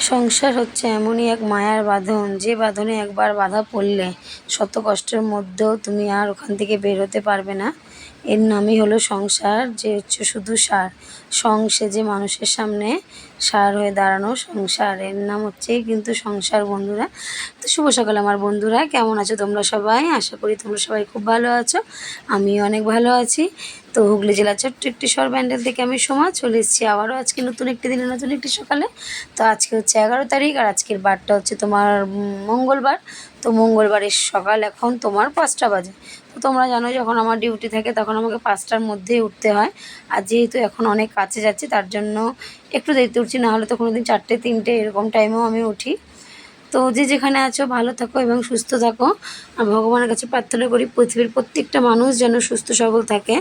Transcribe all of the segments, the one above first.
সংসার হচ্ছে এমনই এক মায়ার বাঁধন। যে বাঁধনে একবার বাধা পড়লে শত কষ্টের মধ্যেও তুমি আর ওখান থেকে বের হতে পারবে না। এর নামই হলো সংসার, যে হচ্ছে শুধু সার। সং যে মানুষের সামনে সার হয়ে দাঁড়ানো সংসার। এর নাম হচ্ছে কিন্তু সংসার, বন্ধুরা। তো শুভ সকাল আমার বন্ধুরা, কেমন আছো তোমরা সবাই? আশা করি তোমরা সবাই খুব ভালো আছো। আমিও অনেক ভালো আছি। তো হুগলি জেলার ছোট্ট একটি সর ব্যান্ডেল থেকে আমি সোমা চলে এসেছি আবারও। আজকে নতুন একটি দিনে, নতুন একটি সকালে। তো আজকে হচ্ছে এগারো তারিখ আর আজকের বারটা হচ্ছে তোমার মঙ্গলবার। তো মঙ্গলবারের সকাল এখন তোমার পাঁচটা বাজে। তো তোমরা জানো যখন আমার ডিউটি থাকে তখন আমাকে পাঁচটার মধ্যেই উঠতে হয়। আর যেহেতু এখন অনেক কাছে যাচ্ছি তার জন্য একটু দেরিতে উঠছি না হলে তো কোনো দিন চারটে, তিনটে এরকম টাইমেও আমি উঠি। তো যে যেখানে আছো, ভালো থাকো এবং সুস্থ থাকো। আর ভগবানের কাছে প্রার্থনা করি, পৃথিবীর প্রত্যেকটা মানুষ যেন সুস্থ সবল থাকে।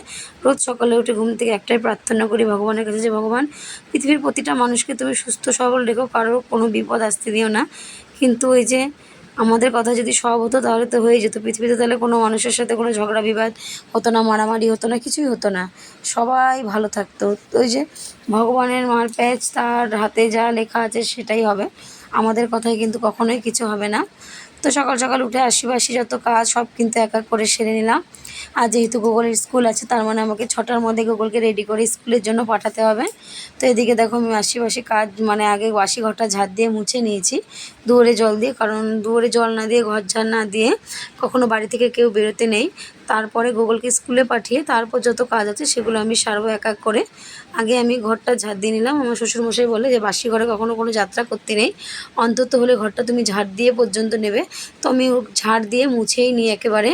রোজ সকালে উঠে ঘুম থেকে একটাই প্রার্থনা করি ভগবানের কাছে যে, ভগবান, পৃথিবীর প্রতিটা মানুষকে তুমি সুস্থ সবল রেখো, কারোর কোনো বিপদ আসতে দিও না। কিন্তু ওই যে আমাদের কথা যদি সব হতো, তাহলে তো হয়ে যেত। পৃথিবীতে তাহলে কোনো মানুষের সাথে কোনো ঝগড়া, বিবাদ হতো না, মারামারি হতো না, কিছুই হতো না। সবাই ভালো থাকতো। ওই যে ভগবানের মার প্যাচ, তার হাতে যা লেখা আছে সেটাই হবে। আমাদের কথায় কিন্তু কখনোই কিছু হবে না। তো সকাল সকাল উঠে আশিবাসি যত কাজ সব কিন্তু এক এক করে সেরে নিলাম। আর যেহেতু গুগলের স্কুল আছে, তার মানে আমাকে ছটার মধ্যে গুগলকে রেডি করে স্কুলের জন্য পাঠাতে হবে। তো এদিকে দেখো আমি আশিবাসি কাজ মানে আগে বাসি ঘরটা ঝাড় দিয়ে মুছে নিয়েছি, দুয়ারে জল দিয়ে, কারণ দুয়ারে জল না দিয়ে, ঘর ঝাড় না দিয়ে কখনো বাড়ি থেকে কেউ বেরোতে নেই। তারপরে গুগলকে স্কুলে পাঠিয়ে, তারপর যত কাজ আছে সেগুলো আমি সারবো এক এক করে। আগে আমি ঘরটা ঝাড় দিয়ে নিলাম, আমার শ্বশুরমশাই বলে যে, বাসি ঘরে কখনো কোনো যাত্রা করতে নেই। অন্তত হলে ঘরটা তুমি ঝাড় দিয়ে পর্যন্ত নেবে। তো আমি ঝাড় দিয়ে মুছেই নিই একেবারে।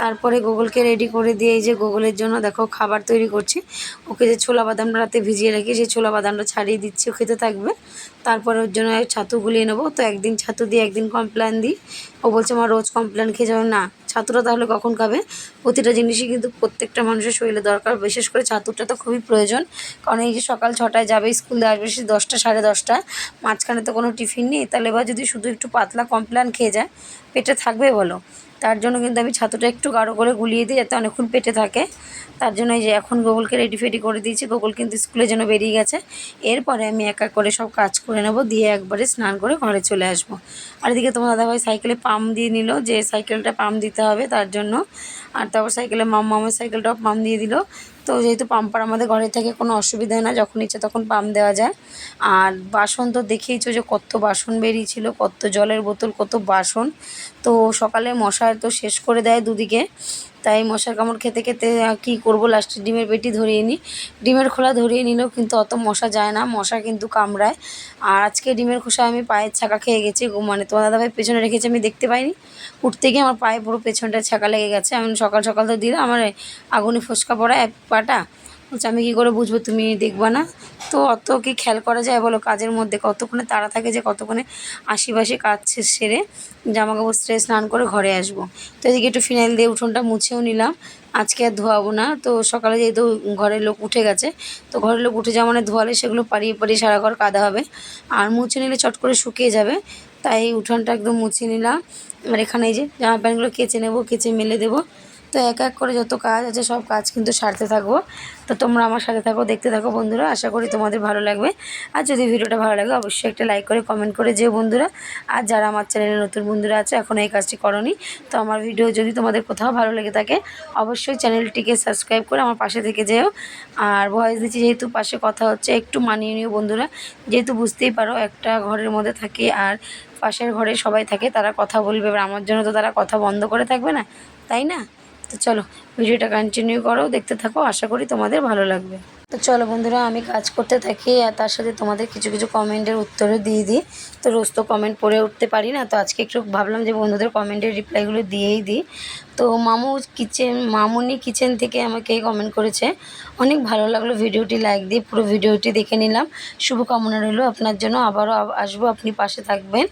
তারপরে গুগলকে রেডি করে দিয়ে এই যে গুগলের জন্য দেখো খাবার তৈরি করছি। ওকে যে ছোলা বাদামটা রাতে ভিজিয়ে রাখি সেই ছোলা বাদামটা ছাড়িয়ে দিচ্ছি, ও খেতে থাকবে। তারপরে ওর জন্য ছাতু গুলিয়ে নেব। তো একদিন ছাতু দিয়ে একদিন কমপ্ল্যান দিই। ও বলছে আমার রোজ কমপ্ল্যান খেয়ে যাবে। না, ছাতুটা তাহলে কখন খাবে? প্রতিটা জিনিসই কিন্তু প্রত্যেকটা মানুষের শরীরে দরকার। বিশেষ করে ছাতুটা তো খুবই প্রয়োজন। কারণ এই যে সকাল ছটায় যাবে, স্কুল দিয়ে আসবে, সে দশটা, সাড়ে দশটা। মাঝখানে তো কোনো টিফিন নেই। তাহলে এবার যদি শুধু একটু পাতলা কমপ্ল্যান খেয়ে যায়, পেটে থাকবে বলো? তার জন্য কিন্তু আমি ছাতুটা একটু গাঢ় করে গুলিয়ে দিই, যাতে অনেকক্ষণ পেটে থাকে। তার জন্য এই যে এখন গোগলকে রেডি ফেডি করে দিয়েছি গোগল কিন্তু স্কুলে যেন বেরিয়ে গেছে। এরপরে আমি এক এক করে সব কাজ করে নেব, দিয়ে একবারে স্নান করে ঘরে চলে আসব। আর এদিকে তোমার দাদাভাই সাইকেলে পাম্প দিয়ে নিল, যে সাইকেলটা পাম্প দিতে হবে তার জন্য। আর তারপর সাইকেলে মাম, মামের সাইকেলটাও পাম্প দিয়ে দিল। তো যেহেতু পাম্পার আমাদের ঘরে থেকে কোনো অসুবিধা হয় না, যখন ইচ্ছে তখন পাম্প দেওয়া যায়। আর বাসন তো দেখেইছো যে কত বাসন বেরিয়েছিল, কত জলের বোতল, কত বাসন। তো সকালে মশার তো শেষ করে দেয় দুদিকে। তাই মশার কামড় খেতে খেতে কি করব? লাস্টে ডিমের পেটি ধরিয়ে নিই ডিমের খোলা ধরিয়ে নিলেও কিন্তু অত মশা যায় না, মশা কিন্তু কামড়ায়। আর আজকে ডিমের খোসা আমি পায়ের ছাঁকা খেয়ে গেছি মানে তোমার দাদা ভাই পেছনে রেখেছি, আমি দেখতে পাইনি। উঠতে গিয়ে আমার পায়ে পুরো পেছনটা ছাঁকা লেগে গেছে। আমি সকাল সকাল তো দিলাম, আমার আগুনে ফোসকা পড়া এক পাটা। বলছে, আমি কী করে বুঝব? তুমি দেখবা না? তো অত কি খেয়াল করা যায় বলো? কাজের মধ্যে কতক্ষণে তাড়া থাকে যে কতক্ষণে আশিপাশে কাজ সেরে জামা কাপড় স্ত্রে স্নান করে ঘরে আসব। তো এদিকে একটু ফিনাইল দিয়ে উঠোনটা মুছেও নিলাম। আজকে আর ধোয়াবো না। তো সকালে যেহেতু ঘরের লোক উঠে গেছে, তো ঘরের লোক উঠে যাওয়া মানে ধোয়ালে সেগুলো পাড়িয়ে পাড়িয়ে সারা ঘর কাদা হবে। আর মুছে নিলে চট করে শুকিয়ে যাবে। তাই উঠোনটা একদম মুছে নিলাম। আর এখানে যে জামা প্যান্টগুলো কেচে নেব, কেচে মেলে দেবো। তো এক এক করে যত কাজ আছে, সব কাজ কিন্তু সারতে থাকব তো তোমরা আমার সাথে থাকো, দেখতে থাকো বন্ধুরা। আশা করি তোমাদের ভালো লাগবে। আর যদি ভিডিওটা ভালো লাগে, অবশ্যই একটা লাইক করে কমেন্ট করে যে বন্ধুরা। আর যারা আমার চ্যানেলে নতুন বন্ধুরা আছে, এখন এই কাজটি করনি, তো আমার ভিডিও যদি তোমাদের কোথাও ভালো লেগে থাকে, অবশ্যই চ্যানেলটিকে সাবস্ক্রাইব করে আমার পাশে থেকে যেও। আর ভয়েস দিচ্ছি, যেহেতু পাশে কথা হচ্ছে, একটু মানিয়ে নিও বন্ধুরা। যেহেতু বুঝতেই পারো, একটা ঘরের মধ্যে থাকি আর পাশের ঘরে সবাই থাকে, তারা কথা বলবে। এবার আমার জন্য তো তারা কথা বন্ধ করে থাকবে না, তাই না? তো চলো ভিডিওটা কন্টিনিউ করো, দেখতে থাকো, আশা করি তোমাদের ভালো লাগবে। তো চলো বন্ধুরা, আমি কাজ করতে থাকি, আর তার সাথে তোমাদের কিছু কিছু কমেন্টের উত্তরও দিয়ে দিই। তো রোজ তো কমেন্ট পড়ে উঠতে পারি না, তো আজকে একটু ভাবলাম যে বন্ধুদের কমেন্টের রিপ্লাইগুলো দিয়েই দিই। তো মামু কিচেন মামুনি কিচেন থেকে আমাকে কমেন্ট করেছে। অনেক ভালো লাগল ভিডিওটি লাইক দিয়ে পুরো ভিডিওটি দেখে নিলাম। শুভকামনা রইল আপনার জন্য, আবারও আব- আসব, আপনি পাশে থাকবেন।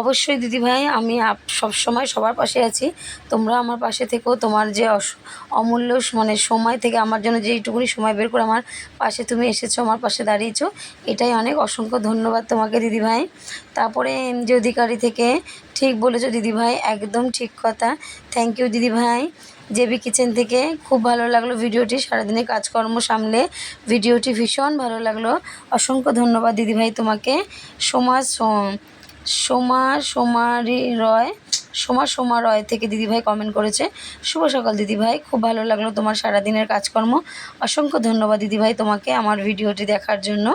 অবশ্যই দিদিভাই আমি সবসময় সবার পাশে আছি। তোমরা আমার পাশে থেকেও তোমার যে অমূল্য মানে সময় থেকে আমার জন্য যেইটুকুনি সময় বের করে আমার পাশে তুমি এসেছ, আমার পাশে দাঁড়িয়েছো, এটাই অনেক অসংখ্য ধন্যবাদ তোমাকে দিদিভাই তারপরে এম জি অধিকারী থেকে ঠিক বলেছ দিদিভাই, একদম ঠিক কথা। থ্যাংক ইউ দিদিভাই। জেবি কিচেন থেকে খুব ভালো লাগল ভিডিওটি সারাদিনে কাজকর্ম সামলে। ভিডিওটি ভীষণ ভালো লাগল। অসংখ্য ধন্যবাদ দিদিভাই তোমাকে। সোমা সোমা, সোমারি রয়। সোমা সোমা রয় থেকে দিদিভাই কমেন্ট করেছে। শুভ সকাল দিদিভাই, খুব ভালো লাগল তোমার সারাদিনের কাজকর্ম। অসংখ্য ধন্যবাদ দিদিভাই তোমাকে আমার ভিডিওটি দেখার জন্য।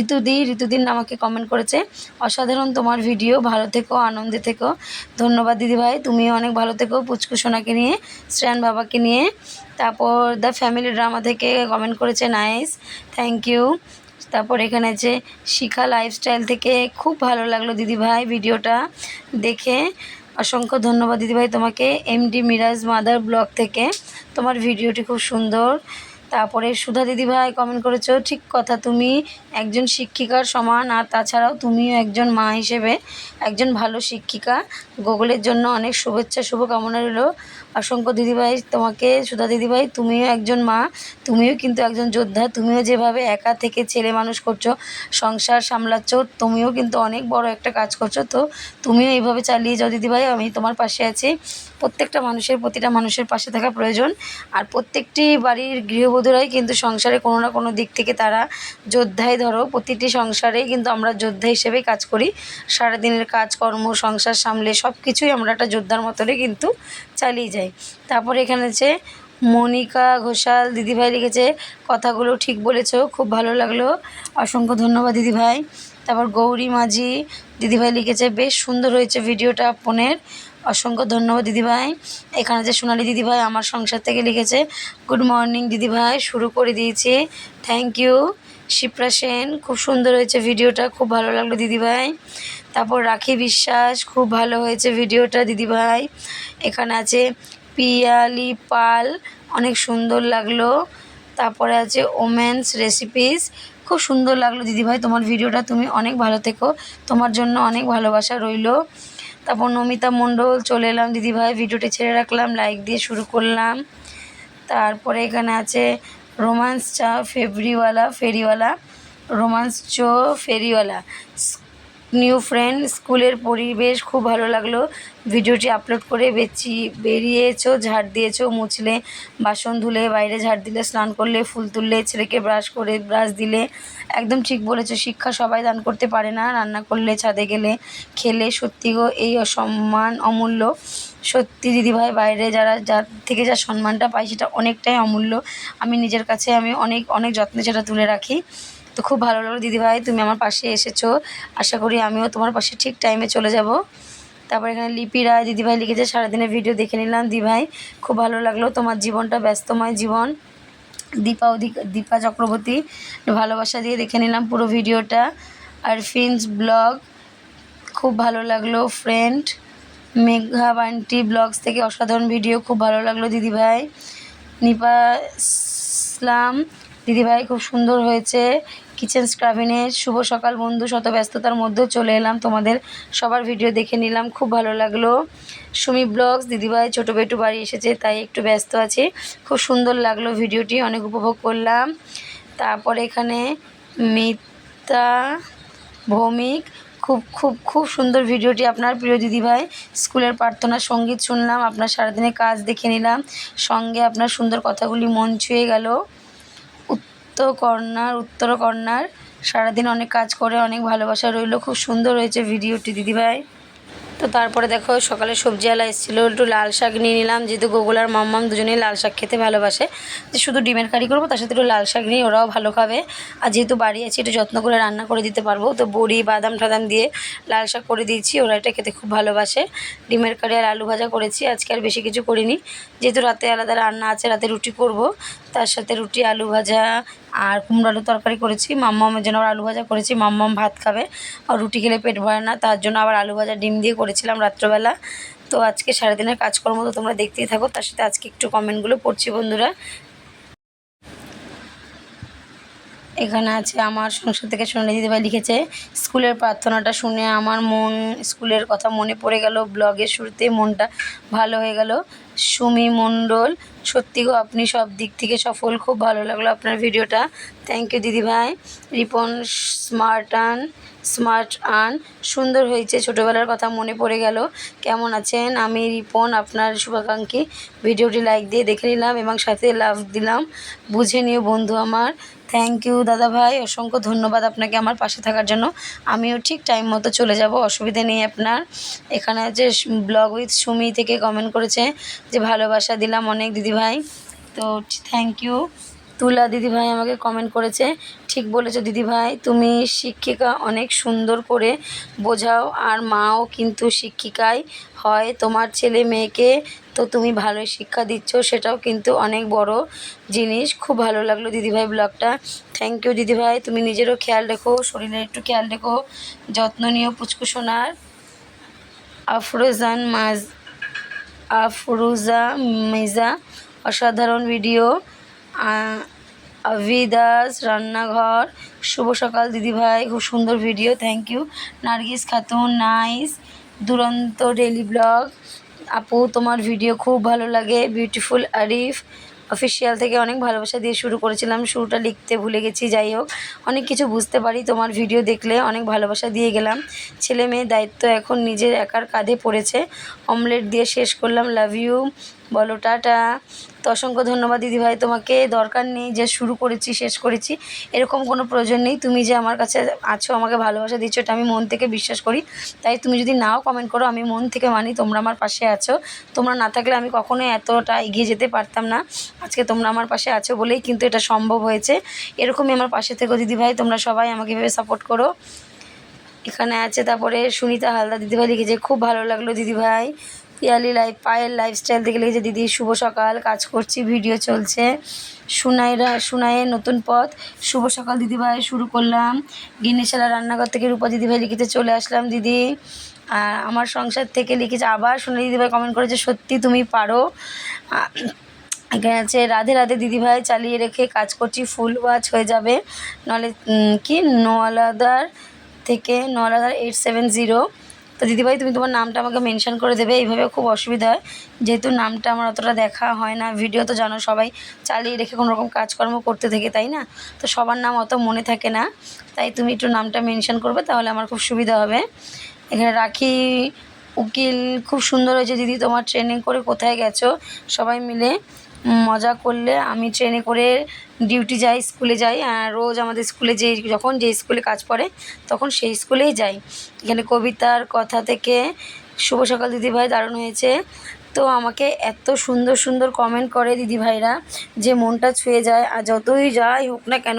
ঋতুদি, ঋতুদিন আমাকে কমেন্ট করেছে, অসাধারণ তোমার ভিডিও, ভালো থেকো, আনন্দে থেকো। ধন্যবাদ দিদিভাই, তুমিও অনেক ভালো থেকো পুচকুসোনাকে নিয়ে, শ্রেয়ান বাবাকে নিয়ে। তারপর দ্য ফ্যামিলি ড্রামা থেকে কমেন্ট করেছে নাইস থ্যাংক ইউ তারপর এখানে যে শিখা লাইফস্টাইল থেকে, খুব ভালো লাগল দিদিভাই ভিডিওটা দেখে। অসংখ্য ধন্যবাদ দিদিভাই তোমাকে এমডি মিরাজ মাদার ব্লগ থেকে। তোমার ভিডিওটি খুব সুন্দর। তারপরে সুধা দিদিভাই কমেন্ট করেছ, ঠিক কথা, তুমি একজন শিক্ষিকার সমান, আর তাছাড়াও তুমিও একজন মা হিসেবে একজন ভালো শিক্ষিকা। গুগলের জন্য অনেক শুভেচ্ছা, শুভকামনা রইল। অসংখ্য দিদিভাই তোমাকে, সুধা দিদিভাই, তুমিও একজন মা, তুমিও কিন্তু একজন যোদ্ধা, তুমিও যেভাবে একা থেকে ছেলে মানুষ করছ, সংসার সামলাচ্ছ, তুমিও কিন্তু অনেক বড় একটা কাজ করছ, তো তুমিও এইভাবে চালিয়ে যাও দিদিভাই, আমি তোমার পাশে আছি। প্রত্যেকটা মানুষের, প্রতিটা মানুষের পাশে থাকা প্রয়োজন। আর প্রত্যেকটি বাড়ির গৃহবধূরাই কিন্তু সংসারে কোনো না কোনো দিক থেকে তারা যোদ্ধাই ধরো, প্রতিটি সংসারেই কিন্তু আমরা যোদ্ধা হিসেবেই কাজ করি। সারাদিনের কাজকর্ম, সংসার সামলে সব কিছুই আমরা একটা যোদ্ধার মতনই কিন্তু চালিয়ে যাই। তারপরে এখানে আছে মনিকা ঘোষাল দিদিভাই লিখেছে, কথাগুলো ঠিক বলেছ, খুব ভালো লাগল। অসংখ্য ধন্যবাদ দিদিভাই। তারপর গৌরী মাঝি দিদিভাই লিখেছে, বেশ সুন্দর হয়েছে ভিডিওটা ফোনের। অসংখ্য ধন্যবাদ দিদিভাই। এখানে যে সোনালি দিদিভাই আমার সংসার থেকে লিখেছে, গুড মর্নিং দিদিভাই, শুরু করে দিয়েছি। Thank you. শিপ্রা সেন, খুব সুন্দর হয়েছে ভিডিওটা, খুব ভালো লাগল দিদিভাই। তারপর রাখি বিশ্বাস, খুব ভালো হয়েছে ভিডিওটা, দিদিভাই। এখানে আছে পিয়ালি পাল, অনেক সুন্দর লাগল। তারপরে আছে ওমেন্স রেসিপিস, খুব সুন্দর লাগল দিদিভাই তোমার ভিডিওটা, তুমি অনেক ভালো থেকো। তোমার জন্য অনেক ভালোবাসা রইল। তারপর নমিতা মণ্ডল, চলে এলাম দিদিভাই, ভিডিওটি ছেড়ে রাখলাম লাইক দিয়ে শুরু করলাম। তারপরে এখানে আছে রোমান্স চা, ফেব্রিওয়ালা, ফেরিওয়ালা, রোমান্স চো, ফেরিওয়ালা। নিউ ফ্রেন্ড স্কুলের পরিবেশ খুব ভালো লাগল। ভিডিওটি আপলোড করে বেচি, বেরিয়েছো, ঝাড় দিয়েছ, মুছলে, বাসন ধুলে, বাইরে ঝাড় দিলে, স্নান করলে, ফুল তুললে, ছেলেকে ব্রাশ করে ব্রাশ দিলে। একদম ঠিক বলেছ, শিক্ষা সবাই দান করতে পারে না, রান্না করলে, ছাদে গেলে, খেলে, সত্যি গো, এই অসম্মান অমূল্য। সত্যি দিদিভাই, বাইরে যারা, যার থেকে যা সম্মানটা পাই, সেটা অনেকটাই অমূল্য। আমি নিজের কাছে আমি অনেক অনেক যত্নে সেটা তুলে রাখি। তো খুব ভালো লাগল, দিদিভাই, তুমি আমার পাশে এসেছ। আশা করি আমিও তোমার পাশে ঠিক টাইমে চলে যাব। তারপর এখানে লিপি রায় দিদিভাই লিখেছে, সারাদিনের ভিডিও দেখে নিলাম। দিভাই, খুব ভালো লাগল তোমার জীবনটা, ব্যস্তময় জীবন। দীপা অধিক, দীপা চক্রবর্তী, ভালোবাসা দিয়ে দেখে নিলাম পুরো ভিডিওটা আর ফিন্স ব্লগ, খুব ভালো লাগল। ফ্রেন্ড মেঘা বান্টি ব্লগস থেকে অসাধারণ ভিডিও খুব ভালো লাগল দিদিভাই। নিপা ইসলাম, দিদিভাই খুব সুন্দর হয়েছে। কিচেন স্ক্রাবিনে শুভ সকাল বন্ধু শত ব্যস্ততার মধ্যেও চলে এলাম। তোমাদের সবার ভিডিও দেখে নিলাম, খুব ভালো লাগল। সুমি ব্লগস, দিদিভাই, ছোটো বেটু বাড়ি এসেছে, তাই একটু ব্যস্ত আছি। খুব সুন্দর লাগল ভিডিওটি অনেক উপভোগ করলাম। তারপরে এখানে মিতা ভৌমিক, খুব খুব খুব সুন্দর ভিডিওটি আপনার প্রিয় দিদিভাই, স্কুলের প্রার্থনা সংগীত শুনলাম, আপনার সারাদিনের কাজ দেখে নিলাম। সঙ্গে আপনার সুন্দর কথাগুলি মন ছুঁয়ে গেল। উত্তর কর্নার উত্তর কর্নার সারাদিন অনেক কাজ করে, অনেক ভালোবাসা রইল। খুব সুন্দর হয়েছে ভিডিওটি, দিদিভাই। তো তারপরে দেখো, সকালে সবজিওয়ালা এসেছিল, একটু লাল শাক নিয়ে নিলাম। যেহেতু গোগুল আর মাম্মাম দুজনেই লাল শাক খেতে ভালোবাসে, যে শুধু ডিমের কারি করব, তার সাথে একটু লাল শাক নিয়ে ওরাও ভালো খাবে। আর যেহেতু বাড়ি আছে, একটু যত্ন করে রান্না করে দিতে পারব। তো বড়ি, বাদাম টাদাম দিয়ে লাল শাক করে দিয়েছি। ওরা এটা খেতে খুব ভালোবাসে। ডিমের কারি আর আলু ভাজা করেছি। আজকে আর বেশি কিছু করিনি। যেহেতু রাতে আলাদা রান্না আছে, রাতে রুটি করব। তার সাথে রুটি, আলু ভাজা আর কুমড়ো আলু তরকারি করেছি। মাম্মামের জন্য আবার আলু ভাজা করেছি। মাম্মাম ভাত খাবে। আর রুটি খেলে পেট ভরে না। তার জন্য আবার আলু ভাজা ডিম দিয়ে করেছিলাম রাত্রবেলা। তো আজকে সারাদিনের কাজকর্ম তো তোমরা দেখতেই থাকো। তার সাথে আজকে একটু কমেন্টগুলো পড়ছি বন্ধুরা। এখানে আছে আমার সংসার থেকে সোনালি দিদিভাই লিখেছে, স্কুলের প্রার্থনাটা শুনে আমার মন, স্কুলের কথা মনে পড়ে গেল। ব্লগের শুরুতে মনটা ভালো হয়ে গেল। সুমি মণ্ডল। সত্যি গো, আপনি সব দিক থেকে সফল, খুব ভালো লাগল আপনার ভিডিওটা। থ্যাংক ইউ দিদিভাই রিপন স্মার্টান স্মার্ট আন, সুন্দর হয়েছে, ছোটোবেলার কথা মনে পড়ে গেল। কেমন আছেন? আমি রিপন, আপনার শুভাকাঙ্ক্ষী। ভিডিওটি লাইক দিয়ে দেখে নিলাম এবং সাথে লাভ দিলাম। বুঝে নিও বন্ধু আমার। থ্যাংক ইউ দাদা ভাই। অসংখ্য ধন্যবাদ আপনাকে আমার পাশে থাকার জন্য। আমিও ঠিক টাইম মতো চলে যাব, অসুবিধে নেই আপনার। এখানে যে ব্লগ উইথ সুমি থেকে কমেন্ট করেছে যে, ভালোবাসা দিলাম অনেক দিদিভাই। তো থ্যাংক ইউ তুলা দিদিভাই আমাকে কমেন্ট করেছে। ঠিক বলেছ দিদিভাই, তুমি শিক্ষিকা অনেক সুন্দর করে বোঝাও, আর মাও কিন্তু শিক্ষিকাই হয়। তোমার ছেলে মেয়েকে তো তুমি ভালো শিক্ষা দিচ্ছ, সেটাও কিন্তু অনেক বড় জিনিস। খুব ভালো লাগল দিদিভাই ব্লগটা থ্যাংক ইউ দিদিভাই, তুমি নিজেরও খেয়াল রেখো, শরীরের একটু খেয়াল রেখো। যত্ন নিও পুচকু সোনার। আফরোজান মাজ আফরুজা মিজা, অসাধারণ ভিডিও আ- আভিদাস রান্নাঘর, শুভ সকাল দিদিভাই, খুব সুন্দর video thank you Nargis Khatun nice Duronto daily vlog আপু, তোমার ভিডিও খুব ভালো লাগে বিউটিফুল আরিফ। অফিসিয়াল থেকে অনেক ভালোবাসা দিয়ে শুরু করেছিলাম, শুরুটা লিখতে ভুলে গেছি, যাই হোক। অনেক কিছু বুঝতে পারি, তোমার ভিডিও দেখলে অনেক ভালোবাসা দিয়ে গেলাম। ছেলে মেয়ের দায়িত্ব এখন নিজের একার কাঁধে পড়েছে। অমলেট দিয়ে শেষ করলাম লাভ ইউ বলো, টাটা। তো অসংখ্য ধন্যবাদ দিদিভাই, তোমাকে দরকার নেই যে শুরু করেছি, শেষ করেছি, এরকম কোনো প্রয়োজন নেই। তুমি যে আমার কাছে আছো, আমাকে ভালোবাসা দিচ্ছ, এটা আমি মন থেকে বিশ্বাস করি। তাই তুমি যদি নাও কমেন্ট করো, আমি মন থেকে মানি তোমরা আমার পাশে আছো। তোমরা না থাকলে আমি কখনোই এতটা এগিয়ে যেতে পারতাম না। আজকে তোমরা আমার পাশে আছো বলেই কিন্তু এটা সম্ভব হয়েছে। এরকমই আমার পাশে থেকো দিদিভাই, তোমরা সবাই আমাকে এভাবে সাপোর্ট করো। এখানে আছে, তারপরে সুনিতা হালদার, দিদিভাই লিখেছে, খুব ভালো লাগল দিদিভাই। পিয়ালি লাইফ পায়ের লাইফস্টাইল থেকে লিখেছে দিদি শুভ সকাল কাজ করছি ভিডিও চলছে। সুনাইরা সুনাইয়ের নতুন পথ। শুভ সকাল দিদিভাই শুরু করলাম। গিনেশালা রান্নাঘর থেকে রূপা দিদিভাই লিখেছে চলে আসলাম দিদি। আর আমার সংসার থেকে লিখেছে আবার সোনা দিদিভাই কমেন্ট করেছে সত্যি তুমি পারো। এখানে আছে রাধে রাধে দিদিভাই চালিয়ে রেখে কাজ করছি ফুল ওয়াচ হয়ে যাবে। উম, কি? নোয়ালাদার থেকে নোয়ালাদার এইট সেভেন জিরো তো দিদিভাই, তুমি তোমার নামটা আমাকে মেনশন করে দেবে, এইভাবে খুব অসুবিধা হয়। যেহেতু নামটা আমার অতটা দেখা হয় না ভিডিও তো জানো সবাই, চালিয়ে রেখে কোনো রকম কাজকর্ম করতে থাকে, তাই না? তো সবার নাম অত মনে থাকে না, তাই তুমি একটু নামটা মেনশন করবে, তাহলে আমার খুব সুবিধা হবে। এখানে রাখি, উকিল, খুব সুন্দর হয়েছে দিদি, তোমার ট্রেনিং করে কোথায় গেছো? সবাই মিলে মজা করলে আমি ট্রেনে করে ডিউটি যাই, স্কুলে যাই রোজ আমাদের স্কুলে যে যখন যে স্কুলে কাজ পড়ে তখন সেই স্কুলেই যাই। এখানে কবিতার কথা থেকে শুভ সকাল দিদিভাই দারুণ হয়েছে। তো আমাকে এত সুন্দর সুন্দর কমেন্ট করে দিদিভাইরা যে মনটা ছুঁয়ে যায়। আর যতই যাই হোক না কেন,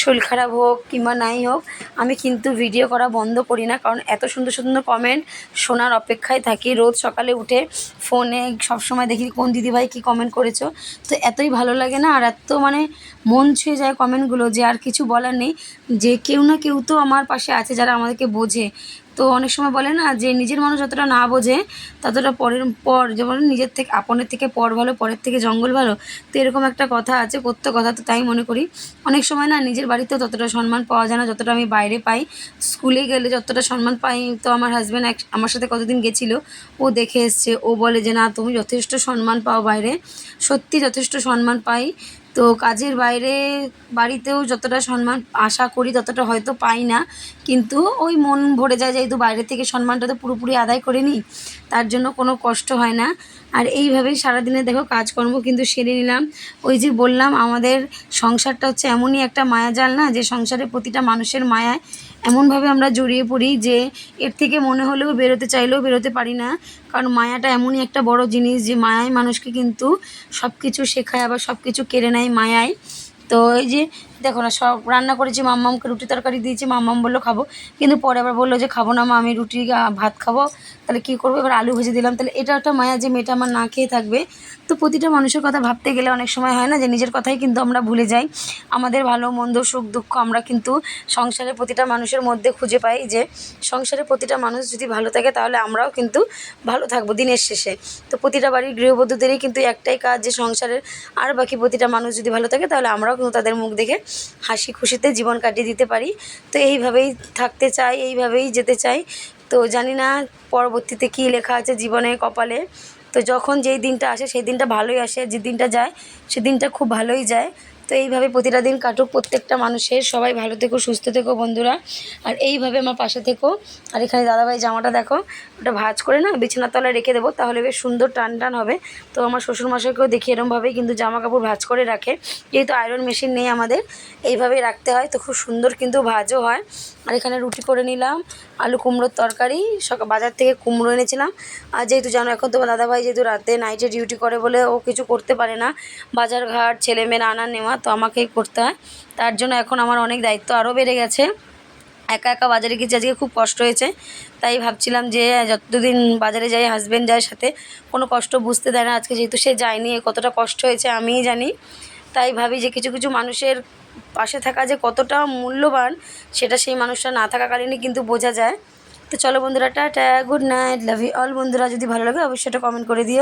শরীর খারাপ হোক কিংবা নাই হোক, আমি কিন্তু ভিডিও করা বন্ধ করি না। কারণ এত সুন্দর সুন্দর কমেন্ট শোনার অপেক্ষায় থাকি। রোজ সকালে উঠে ফোনে সবসময় দেখি কোন দিদিভাই কী কমেন্ট করেছ। তো এতই ভালো লাগে না আর এত মানে মন ছুঁয়ে যায় কমেন্টগুলো যে আর কিছু বলার নেই। যে কেউ না কেউ তো আমার পাশে আছে, যারা আমাদেরকে বোঝে। তো অনেক সময় বলে না যে নিজের মানুষ যতটা না বোঝে, ততটা পরের পর, যেমন নিজের থেকে, আপনের থেকে পর ভালো, পরের থেকে জঙ্গল ভালো, তো এরকম একটা কথা আছে কথ্য কথা তো তাই মনে করি। অনেক সময় না নিজের বাড়িতেও ততটা সম্মান পাওয়া যায় না, যতটা আমি বাইরে পাই। স্কুলে গেলে যতটা সম্মান পাই, তো আমার হাজব্যান্ড এক, আমার সাথে কতদিন গেছিল, ও দেখে এসছে, ও বলে যে না তুমি যথেষ্ট সম্মান পাও বাইরে। সত্যি যথেষ্ট সম্মান পাই। তো কাজের বাইরে বাড়িতেও যতটা সম্মান আশা করি ততটা হয়তো পাই না। কিন্তু ওই মন ভরে যায় যেহেতু বাইরে থেকে সম্মানটা তো পুরোপুরি আদায় করে নিই। তার জন্য কোনো কষ্ট হয় না। আর এইভাবেই সারাদিনে দেখো কাজকর্ম কিন্তু সেরে নিলাম। ওই যে বললাম, আমাদের সংসারটা হচ্ছে এমনই একটা মায়াজাল না, যে সংসারে প্রতিটা মানুষের মায়ায় এমনভাবে আমরা জড়িয়ে পড়ি যে এর থেকে মনে হলেও বেরোতে চাইলেও বেরোতে পারি না। কারণ মায়াটা এমনই একটা বড় জিনিস যে মায়ায় মানুষকে কিন্তু সব কিছু শেখায়, আবার সব কিছু কেড়ে নেয় মায়ায়। তো এই যে দেখো না, সব রান্না করেছি, মাম্মামকে রুটি তরকারি দিয়েছি, মাম্মাম বলল খাব। কিন্তু পরে আবার বলল যে খাব না, মা, আমি রুটি ভাত খাব। তাহলে কী করব? এবার আলু ভেজে দিলাম। তাহলে এটা একটা মায়া যে মেয়েটা আমার না খেয়ে থাকবে। তো প্রতিটা মানুষের কথা ভাবতে গেলে অনেক সময় হয় না যে নিজের কথাই কিন্তু আমরা ভুলে যাই। আমাদের ভালো, মন্দ, সুখ, দুঃখ আমরা কিন্তু সংসারের প্রতিটা মানুষের মধ্যে খুঁজে পাই যে সংসারের প্রতিটা মানুষ যদি ভালো থাকে তাহলে আমরাও কিন্তু ভালো থাকব দিনের শেষে। তো প্রতিটা বাড়ির গৃহবধূদেরই কিন্তু একটাই কাজ যে সংসারের আর বাকি প্রতিটা মানুষ যদি ভালো থাকে তাহলে আমরাও কিন্তু তাদের মুখ দেখে হাসি খুশিতে জীবন কাটিয়ে দিতে পারি। তো এইভাবেই থাকতে চাই, এইভাবেই যেতে চাই। তো জানি না পরবর্তীতে কি লেখা আছে জীবনে কপালে। তো যখন যেই দিনটা আসে, সেই দিনটা ভালোই আসে। যে দিনটা যায় সেদিনটা খুব ভালোই যায়। তো এইভাবে প্রতিটা দিন কাটুক, প্রত্যেকটা মানুষের, সবাই ভালো থেকো, সুস্থ থেকো বন্ধুরা। আর এইভাবে আমার পাশে থেকো। আর এখানে দাদাভাই জামাটা দেখো, ওটা ভাজ করে না বিছানার তলায় রেখে দেবো, তাহলে বেশ সুন্দর টান টান হবে। তো আমার শ্বশুরমশাইকেও দেখি এরমভাবেই কিন্তু জামা কাপড় ভাজ করে রাখে। যেহেতু আয়রন মেশিন নেই আমাদের, এইভাবেই রাখতে হয়। তো খুব সুন্দর কিন্তু ভাজও হয়। আর এখানে রুটি করে নিলাম, আলু কুমড়োর তরকারি সকাল বাজার থেকে কুমড়ো এনেছিলাম। আর যেহেতু জানো এখন তোমার দাদাভাই যেহেতু রাতে নাইটে ডিউটি করে বলে ও কিছু করতে পারে না। বাজার ঘাট ছেলে মেয়ের আনা নেওয়া তো আমাকেই করতে হয়। তার জন্য এখন আমার অনেক দায়িত্ব আরও বেড়ে গেছে। একা একা বাজারে গেছি আজকে খুব কষ্ট হয়েছে। তাই ভাবছিলাম যে যতদিন বাজারে যাই হাজব্যান্ড যায় সাথে কোনো কষ্ট বুঝতে দেয় না, আজকে যেহেতু সে যায়নি কতটা কষ্ট হয়েছে আমিই জানি। তাই ভাবি যে কিছু কিছু মানুষের পাশে থাকা যে কতটা মূল্যবান, সেটা সেই মানুষটা না থাকাকালীনই কিন্তু বোঝা যায়। তো চলো বন্ধুরা, tata good night love you all বন্ধুরা, যদি ভালো লাগে অবশ্যই এটা কমেন্ট করে দিও।